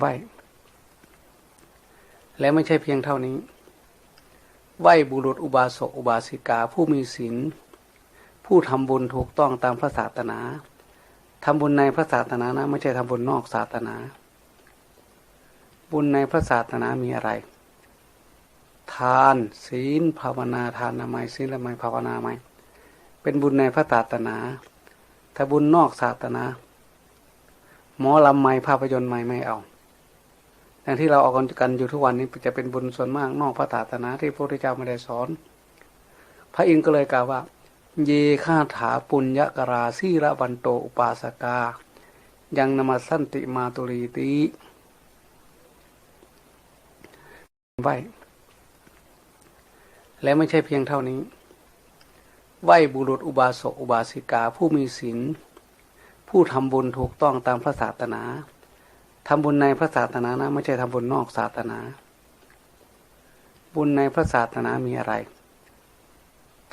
ไหวและไม่ใช่เพียงเท่านี้ ไหวบุรุษอุบาสกอุบาสิกาผู้มีศีลผู้ทำบุญถูกต้องตามพระศาสนาทำบุญในพระศาสนานะไม่ใช่ทำบุญนอกศาสนา บุญในพระศาสนามีอะไร ทานศีลภาวนาทานนามัยศีลละไมภาวนาไมเป็นบุญในพระศาสนา ถ้าบุญนอกศาสนา หมอลำไม่ภาพยนตร์ไม่ไม่เอา อย่างที่เราออกกันอยู่ทุกวันนี้จะเป็นบุญส่วนมากนอกพระศาสนาที่พระพุทธเจ้าไม่ได้สอน พระอินทร์ก็เลยกล่าวว่า เยฆาถาปุญญกราสีระวันโตอุปาสกา ยังนมัสสันติมาตุรีติไหวและไม่ใช่เพียงเท่านี้ ไหวบุรุษอุบาสกอุบาสิกาผู้มีศีลผู้ทำบุญถูกต้องตามพระศาสนา ทำบุญในพระศาสนานะไม่ใช่ทำบุญนอกศาสนา บุญในพระศาสนามีอะไร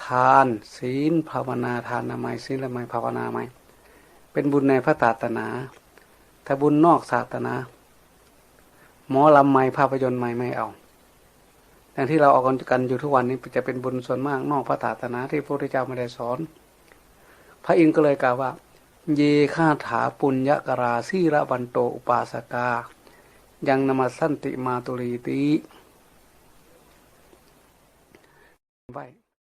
ทานศีลภาวนาทานนามัยศีลละไมภาวนาไมเป็นบุญในพระศาสนา ถ้าบุญนอกศาสนา หมอลำไม่ภาพยนตร์ไม่ไม่เอาอย่างที่เราออกกันอยู่ทุกวันนี้จะเป็นบุญส่วนมากนอกพระศาสนาที่พระพุทธเจ้าไม่ได้สอน พระอินทร์ก็เลยกล่าวว่า เยข้าถาปุญญกราสีระวันโตอุปาสกา ยังนมัสสันติมาตุรีติไหว